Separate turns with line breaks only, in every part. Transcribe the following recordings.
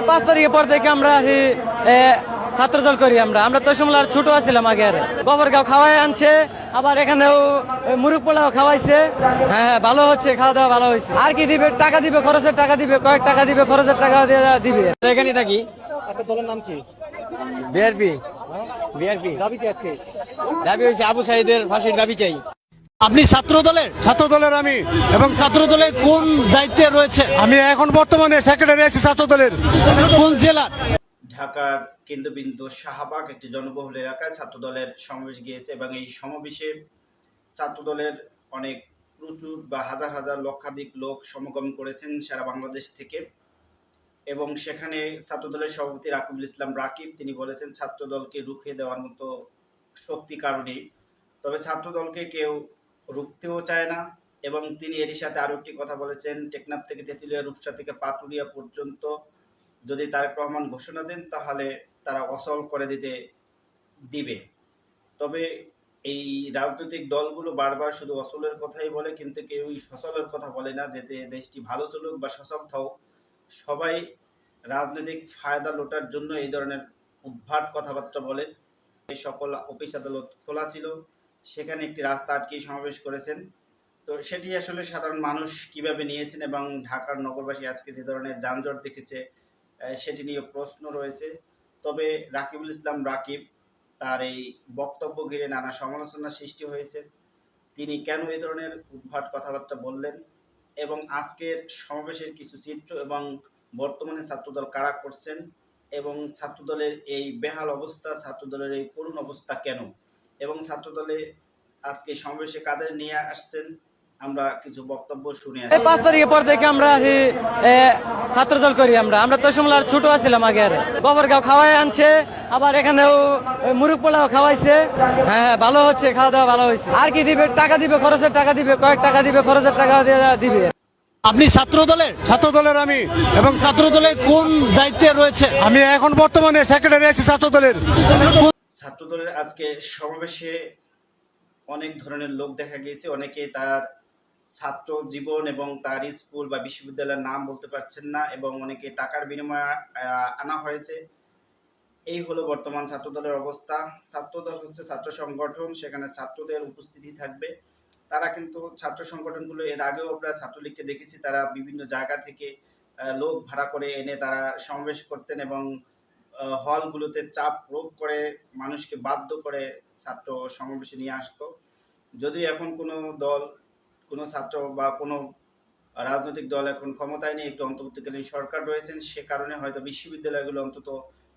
এই পাঁচ তারিখের পর থেকে আমরা আহি, এ, ছাত্রদল করি আমরা। আমরা তো সময় ছোট আছিলাম আগে আর। গোবরগাঁও খাওয়াই আনছে আবার এখানেও এ, মুরগ পোলাও খাওয়াইছে। হ্যাঁ হ্যাঁ, ভালো হচ্ছে খাওয়া দাওয়া ভালো হয়েছে। আর কি দিবে? টাকা দিবে খরচের টাকা দিবে কয়েক টাকা দিবে খরচের টাকা দিবে। এখানে থাকি।
আপনার দলের নাম কি?
বিআরপি। বিআরপি।
দাবি কি আজকে?
দাবি হয়েছে আবু সাইদের ফাঁসির দাবি চাই।
আপনি ছাত্র দলের
ছাত্র দলের আমি।
এবং ছাত্র দলের কোন দায়িত্বে রয়েছে
আমি এখন বর্তমানে সেক্রেটারি আছি ছাত্র দলের
কোন জেলার
ঢাকার কেন্দ্রবিন্দু শাহবাগ একটি জনবহুল এলাকায় ছাত্রদলের সমাবেশ গিয়েছে এবং এই সমাবেশে ছাত্রদলের অনেক প্রচুর বা হাজার হাজার লক্ষাধিক লোক সমাগম করেছেন সারা বাংলাদেশ থেকে। এবং সেখানে ছাত্রদলের সভাপতি রাকিবুল ইসলাম রাকিব তিনি বলেছেন ছাত্রদলকে রুখে দেওয়ার মতো শক্তি কারণেই তবে ছাত্রদলকে কেউ রুখতেও চায় না এবং তিনি এরই সাথে আরও একটি কথা বলেছেন, টেকনাফ থেকে তেঁতুলিয়া, রূপসা থেকে পাতুরিয়া পর্যন্ত যদি তারেক রহমান ঘোষণা দেন, তাহলে তারা অসল করে দিতে দিবে। তবে এই রাজনৈতিক দলগুলো বারবার শুধু অসলের কথাই বলে, কিন্তু কেউই সচলের কথা বলে না, যাতে দেশটি ভালো চলুক বা সচল থাকুক। সবাই রাজনৈতিক ফায়দা লোটার জন্য এই ধরনের উদ্ভাট কথাবার্তা বলে। সকল অফিস আদালত খোলা ছিল। সেখানে একটি রাস্তা আটকে সমাবেশ করেছেন। তো সেটি আসলে সাধারণ মানুষ কীভাবে নিয়েছেন এবং ঢাকার নগরবাসী আজকে যে ধরনের যানজট দেখেছে সেটি নিয়ে প্রশ্ন রয়েছে। তবে রাকিবুল ইসলাম রাকিব, তার এই বক্তব্য ঘিরে নানা সমালোচনা সৃষ্টি হয়েছে। তিনি কেন এই ধরনের উদ্ভাট কথাবার্তা বললেন এবং আজকের সমাবেশের কিছু চিত্র এবং বর্তমানে ছাত্রদল কারা করছেন এবং ছাত্রদলের এই বেহাল অবস্থা, ছাত্রদলের এই করুণ অবস্থা কেন? এবং ছাত্রদলে আজকে সমাবেশে কাদের নিয়ে আসছেন আমরা কিছু বক্তব্য শুনে আসি
পাঁচ তারিখের পর থেকে আমরা ছাত্রদল করি আমরা। আমরা তো ছোট আছিলাম আগে আর। গোবরগাঁও খাওয়াই আনছে আবার এখানেও এ, মুরগ পোলাও খাওয়াইছে। হ্যাঁ হ্যাঁ, ভালো হচ্ছে খাওয়া দাওয়া ভালো হয়েছে। আর কি দিবে? টাকা দিবে খরচের টাকা দিবে কয়েক টাকা দিবে খরচের টাকা দিয়ে দিবে।
আপনি ছাত্র দলের
ছাত্র দলের আমি। এবং
ছাত্র দলের কোন দায়িত্বে রয়েছে?
আমি এখন বর্তমানে সেক্রেটারি আছি ছাত্র দলের
ছাত্রদলের আজকে সমাবেশে অনেক ধরনের লোক দেখা গিয়েছে। অনেকে তার ছাত্র জীবন এবং তার স্কুল বা বিশ্ববিদ্যালয়ের নাম বলতে পারছেন না এবং অনেকে টাকার বিনিময়ে আনা হয়েছে। এই হলো বর্তমান ছাত্রদলের অবস্থা। ছাত্রদল হচ্ছে ছাত্র সংগঠন, সেখানে ছাত্রদের উপস্থিতি থাকবে। তারা কিন্তু ছাত্র সংগঠনগুলো, এর আগেও আমরা ছাত্রলীগকে দেখেছি, তারা বিভিন্ন জায়গা থেকে লোক ভাড়া করে এনে তারা সমাবেশ করতেন এবং হলগুলোতে চাপ প্রয়োগ করে মানুষকে বাধ্য করে ছাত্র সমাবেশে নিয়ে আসতো। যদিও এখন কোনো দল, কোনো ছাত্র বা কোনো রাজনৈতিক দল এখন ক্ষমতায় নেই, একটু অন্তর্বর্তীকালীন সরকার রয়েছেন, সে কারণে হয়তো বিশ্ববিদ্যালয়গুলো অন্তত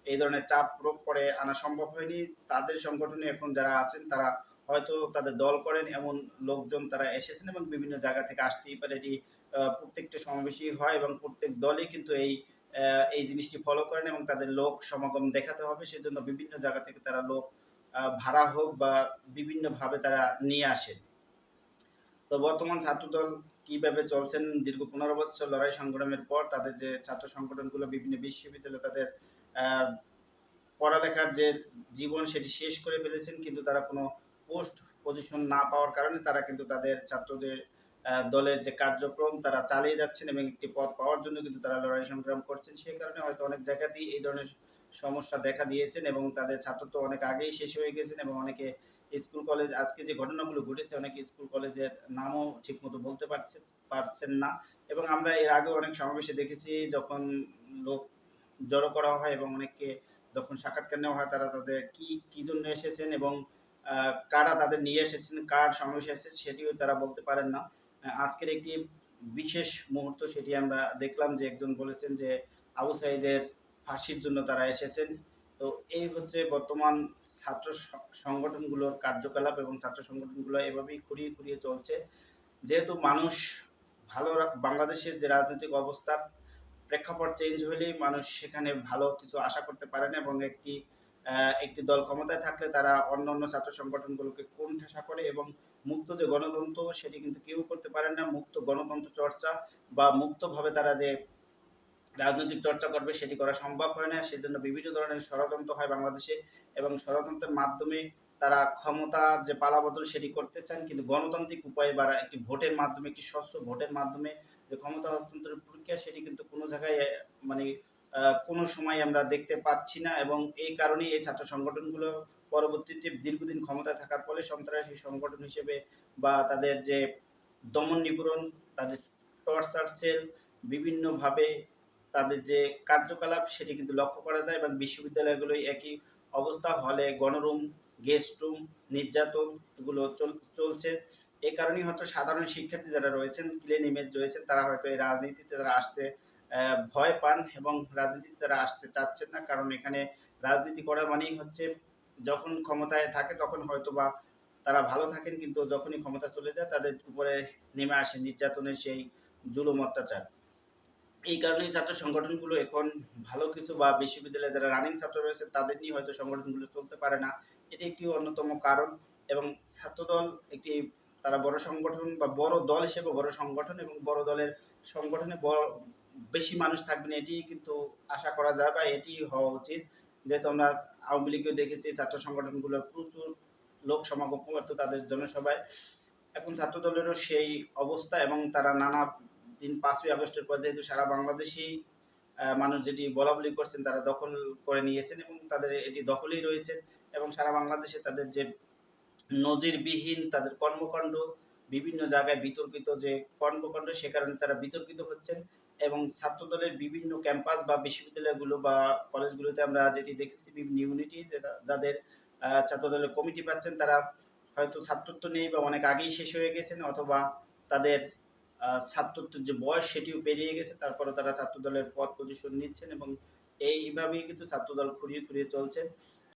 এই ধরনের চাপ প্রয়োগ করে আনা সম্ভব হয়নি। তাদের সংগঠনে এখন যারা আছেন, তারা হয়তো তাদের দল করেন, এমন লোকজন তারা এসেছেন এবং বিভিন্ন জায়গা থেকে আসতেই পারে। এটি প্রত্যেকটা সমাবেশই হয় এবং প্রত্যেক দলই কিন্তু এই এই জিনিসটি ফলো করেন এবং তাদের লোক সমাগম দেখাতে হবে। সেজন্য বিভিন্ন জায়গা থেকে তারা লোক ভাড়া হোক বা বিভিন্নভাবে তারা নিয়ে আসেন। তো বর্তমান ছাত্রদল কীভাবে চলছেন? দীর্ঘ পনেরো বছর লড়াই সংগ্রামের পর তাদের যে ছাত্র সংগঠনগুলো, বিভিন্ন বিশ্ববিদ্যালয়ে তাদের পড়ালেখার যে জীবন সেটি শেষ করে ফেলেছেন। কিন্তু তারা কোনো পোস্ট পজিশন না পাওয়ার কারণে তারা কিন্তু তাদের ছাত্রদের দলের যে কার্যক্রম তারা চালিয়ে যাচ্ছেন এবং একটি পদ পাওয়ার জন্য কিন্তু তারা লড়াই সংগ্রাম করছেন। সেই কারণে হয়তো অনেক জায়গাতেই এই ধরনের সমস্যা দেখা দিয়েছেন এবং তাদের ছাত্র তো অনেক আগেই শেষ হয়ে গেছেন এবং অনেকে স্কুল কলেজ আজকে যে ঘটনাগুলো ঘটেছে, অনেকে স্কুল কলেজের নামও ঠিকমতো বলতে পারছে, পারছেন না। এবং আমরা এর আগে অনেক সমাবেশে দেখেছি যখন লোক জড়ো করা হয় এবং অনেককে যখন সাক্ষাৎকার নেওয়া হয়, তারা তাদের কি কি জন্য এসেছেন এবং কারা তাদের নিয়ে এসেছেন, কার সমাবেশে এসেছেন সেটিও তারা বলতে পারেন না। আজকের একটি বিশেষ মুহূর্ত সেটি আমরা দেখলাম যে একজন বলেছেন যে আবু সাইদের ফাঁসির জন্য তারা এসেছেন। তো এই হচ্ছে বর্তমান ছাত্র সংগঠনগুলোর কার্যকলাপ এবং ছাত্র সংগঠনগুলো এভাবেই খুঁড়িয়ে খুঁড়িয়ে চলছে। যেহেতু মানুষ ভালো বাংলাদেশের যে রাজনৈতিক অবস্থা, প্রেক্ষাপট চেঞ্জ হলেই মানুষ সেখানে ভালো কিছু আশা করতে পারে না এবং একটি একটি দল ক্ষমতায় থাকলে তারা অন্য অন্য ছাত্র সংগঠনগুলোকে কোণঠাসা করে এবং মুক্ত যে গণতন্ত্র, সেটি কিন্তু কেউ করতে পারে না। মুক্ত গণতন্ত্র চর্চা বা মুক্তভাবে তারা যে রাজনৈতিক চর্চা করবে, সেটি করা সম্ভব হয় না। সেজন্য বিভিন্ন ধরনের ষড়যন্ত্র হয় বাংলাদেশে এবং ষড়যন্ত্রের মাধ্যমে তারা ক্ষমতা যে পালাবদল, সেটি করতে চান। কিন্তু গণতান্ত্রিক উপায়ে বা একটি ভোটের মাধ্যমে, একটি স্বচ্ছ ভোটের মাধ্যমে যে ক্ষমতা হস্তান্তরের প্রক্রিয়া, সেটি কিন্তু কোনো জায়গায় মানে কোনো সময় আমরা দেখতে পাচ্ছি না। এবং এই কারণেই এই ছাত্র সংগঠনগুলো পরবর্তীতে দীর্ঘদিন ক্ষমতায় থাকার ফলে সন্ত্রাসী সংগঠন হিসেবে বা তাদের যে দমন নিপীড়ন, তাদের টর্চার সেল বিভিন্নভাবে তাদের যে কার্যকলাপ সেটি কিন্তু লক্ষ্য করা যায় এবং বিশ্ববিদ্যালয়গুলোই একই অবস্থা। হলে গণরুম গেস্ট রুম নির্যাতন এগুলো চল- চলছে। এ কারণেই হয়তো সাধারণ শিক্ষার্থী যারা রয়েছেন ক্লিন ইমেজ রয়েছেন, তারা হয়তো এই রাজনীতিতে তারা আসতে ভয় পান এবং রাজনীতিতে তারা আসতে চাচ্ছেন না। কারণ এখানে রাজনীতি করা মানেই হচ্ছে যখন ক্ষমতায় থাকে তখন হয়তো বা তারা ভালো থাকেন, কিন্তু যখনই ক্ষমতা চলে যায় তাদের উপরে নেমে আসে নির্যাতনের সেই জুলুম অত্যাচার। এই কারণেই ছাত্র সংগঠনগুলো এখন ভালো কিছু বা বিশ্ববিদ্যালয়ে যারা রানিং ছাত্র রয়েছে তাদের নিয়ে হয়তো সংগঠনগুলো চলতে পারে না। এটি একটি অন্যতম কারণ এবং ছাত্রদল একটি তারা বড় সংগঠন বা বড় দল হিসেবে বড় সংগঠন এবং বড় দলের সংগঠনে বড়, বেশি মানুষ থাকবে না এটি কিন্তু আশা করা যায় বা এটি হওয়া উচিত। যেহেতু আমরা আওয়ামী লীগেও দেখেছি ছাত্র সংগঠনগুলো প্রচুর লোক সমাগম করতো তাদের জনসভায়। এখন ছাত্র দলেরও সেই অবস্থা এবং তারা নানা দিন পাঁচই আগস্টের পর যেহেতু সারা বাংলাদেশেই আহ, মানুষ যেটি বলা বলি করছেন তারা দখল করে নিয়েছেন এবং তাদের এটি দখলেই রয়েছে এবং সারা বাংলাদেশে তাদের যে নজিরবিহীন তাদের কর্মকাণ্ড বিভিন্ন জায়গায় বিতর্কিত যে কর্মকাণ্ড সে কারণে তারা বিতর্কিত হচ্ছেন। এবং ছাত্রদলের বিভিন্ন ক্যাম্পাস বা বিশ্ববিদ্যালয়গুলো বা কলেজগুলোতে আমরা যেটি দেখেছি, বিভিন্ন ইউনিটি যাদের ছাত্রদলের কমিটি পাচ্ছেন, তারা হয়তো ছাত্রত্ব নেই বা অনেক আগেই শেষ হয়ে গেছেন অথবা তাদের ছাত্রত্বের যে বয়স সেটিও পেরিয়ে গেছে তারপরে তারা ছাত্রদলের পদ পজিশন নিচ্ছেন এবং এইভাবেই কিন্তু ছাত্রদল খুঁড়িয়ে খুঁড়িয়ে চলছে।